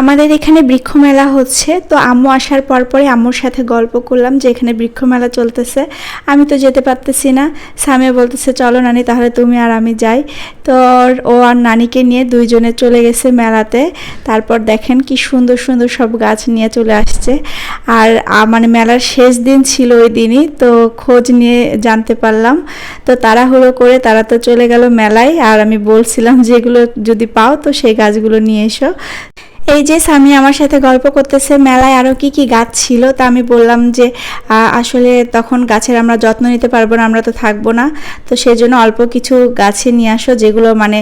আমাদের এখানে বৃক্ষ মেলা হচ্ছে, তো আম্মু আসার পর পরে আম্মুর সাথে গল্প করলাম যে এখানে বৃক্ষ মেলা চলতেছে। আমি তো যেতে পারতেছি না। সামিয়া বলতেছে, চলো নানি, তাহলে তুমি আর আমি যাই। তো ও আর নানিকে নিয়ে দুইজনে চলে গেছে মেলাতে। তারপর দেখেন কি সুন্দর সুন্দর সব গাছ নিয়ে চলে আসছে। আর মানে মেলার শেষ দিন ছিল ওই দিনই, তো খোঁজ নিয়ে জানতে পারলাম। তো তাড়াহুড়ো করে তারা তো চলে গেল মেলায়। আর আমি বলছিলাম যেগুলো যদি পাও, তো সেই গাছগুলো নিয়ে এসো। এই যে স্বামী আমার সাথে গল্প করতেছে, মেলায় আরও কি কি গাছ ছিল তা আমি বললাম যে আসলে তখন গাছের আমরা যত্ন নিতে পারব না, আমরা তো থাকব না। তো সেই জন্য অল্প কিছু গাছে নিয়ে আসো যেগুলো মানে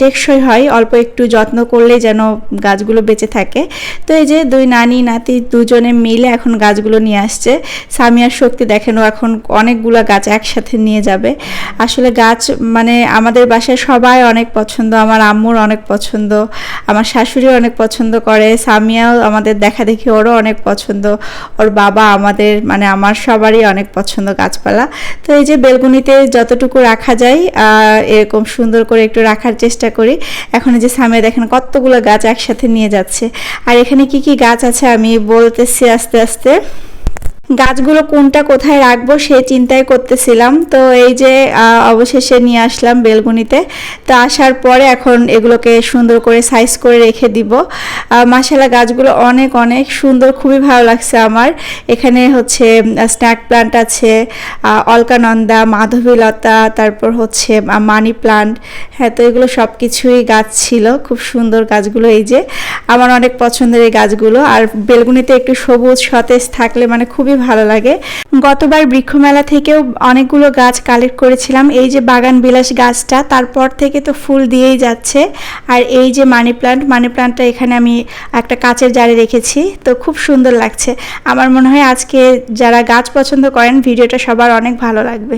টেকসই হয়। অল্প একটু যত্ন করলেই যেন গাছগুলো বেঁচে থাকে। তো এই যে দুই নানি, নাতি দুজনে মিলে এখন গাছগুলো নিয়ে আসছে। স্বামী আর শক্তি দেখেন এখন অনেকগুলো গাছ একসাথে নিয়ে যাবে। আসলে গাছ মানে আমাদের বাসায় সবাই অনেক পছন্দ, আমার আম্মুর অনেক পছন্দ, আমার শাশুড়ি অনেক পছন্দ করে। সামিয়াও আমাদের দেখা দেখি, ওরও অনেক পছন্দ। ওর বাবা আমাদের মানে আমার সবারই অনেক পছন্দ গাছপালা। তো এই যে বেলগুনিতে যতটুকু রাখা যায় এরকম সুন্দর করে একটু রাখার চেষ্টা করি। এখন এই যে সামিয়া দেখেন কতগুলো গাছ একসাথে নিয়ে যাচ্ছে। আর এখানে কি কি গাছ আছে আমি বলতেছি আস্তে আস্তে। গাছগুলো কোনটা কোথায় রাখব সে চিন্তাই করতেছিলাম। তো এই যে অবশেষে নিয়ে আসলাম বেলগুনিতে। তো আসার পরে এখন এগুলোকে সুন্দর করে সাইজ করে রেখে দিব। মাসালা গাছগুলো অনেক অনেক সুন্দর, খুবই ভালো লাগছে আমার। এখানে হচ্ছে স্ন্যাক প্লান্ট আছে অলকানন্দা, মাধবীলতা, তারপর হচ্ছে মানি প্লান্ট হ্যাঁ তো এগুলো সব কিছুই গাছ ছিল, খুব সুন্দর গাছগুলো এই যে। আমার অনেক পছন্দের এই গাছগুলো। আর বেলগুনিতে একটু সবুজ, সতেজ থাকলে মানে খুবই ভালো লাগে। গতবার বৃক্ষমেলা থেকেও অনেকগুলো গাছ কালেক্ট করেছিলাম। এই যে বাগান বিলাস গাছটা, তারপর থেকে তো ফুল দিয়েই যাচ্ছে। আর এই যে মানি প্লান্ট, মানি প্লান্টটা এখানে আমি একটা কাচের জারে রেখেছি। তো খুব সুন্দর লাগছে। আমার মনে হয় আজকে যারা গাছ পছন্দ করেন, ভিডিওটা সবার অনেক ভালো লাগবে।